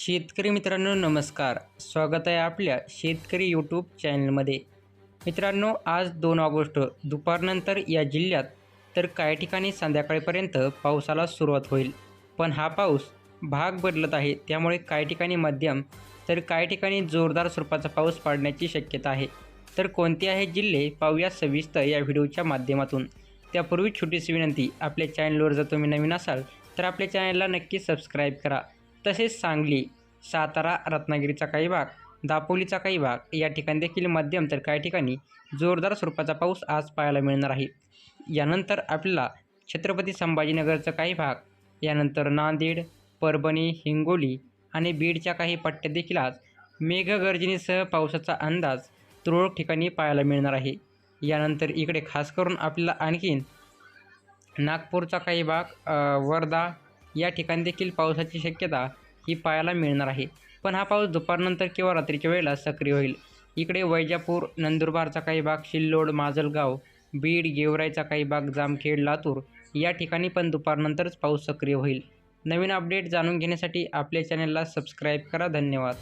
शेतकरी मित्रांनो नमस्कार. स्वागत आहे आपल्या शेतकरी यूट्यूब चॅनलमध्ये मित्रांनो आज दोन ऑगस्ट दुपारनंतर या जिल्ह्यात तर काही ठिकाणी संध्याकाळपर्यंत पावसाला सुरुवात होईल. पण हा पाऊस भाग बदलत आहे त्यामुळे काही ठिकाणी मध्यम तर काही ठिकाणी जोरदार स्वरूपाचा पाऊस पडण्याची शक्यता आहे. तर कोणते आहे जिल्हे पाहूया सविस्तर या व्हिडिओच्या माध्यमातून. त्यापूर्वी छोटीशी विनंती आपल्या चॅनलवर जर तुम्ही नवीन असाल तर आपल्या चॅनलला नक्की सबस्क्राईब करा. तसेच सांगली सातारा रत्नागिरीचा काही भाग दापोलीचा काही भाग या ठिकाणी देखील मध्यम तर काही ठिकाणी जोरदार स्वरूपाचा पाऊस आज पाहायला मिळणार आहे. यानंतर आपल्याला छत्रपती संभाजीनगरचा काही भाग यानंतर नांदेड परभणी हिंगोली आणि बीडच्या काही पट्ट्यात देखील आज मेघगर्जनेसह पावसाचा अंदाज तुरळक ठिकाणी पाहायला मिळणार आहे. यानंतर इकडे खास करून आपल्याला आणखीन नागपूरचा काही भाग वर्धा या ठिकाणी देखील पावसाची शक्यता ही पाहायला मिळणार आहे. पण हा पाऊस दुपारनंतर किंवा रात्रीच्या वेळेला सक्रिय होईल. इकडे वैजापूर नंदुरबारचा काही भाग शिल्लोड माजलगाव बीड गेवराईचा काही भाग जामखेड लातूर या ठिकाणी पण दुपारनंतरच पाऊस सक्रिय होईल. नवीन अपडेट जाणून घेण्यासाठी आपल्या चॅनलला सबस्क्राईब करा. धन्यवाद.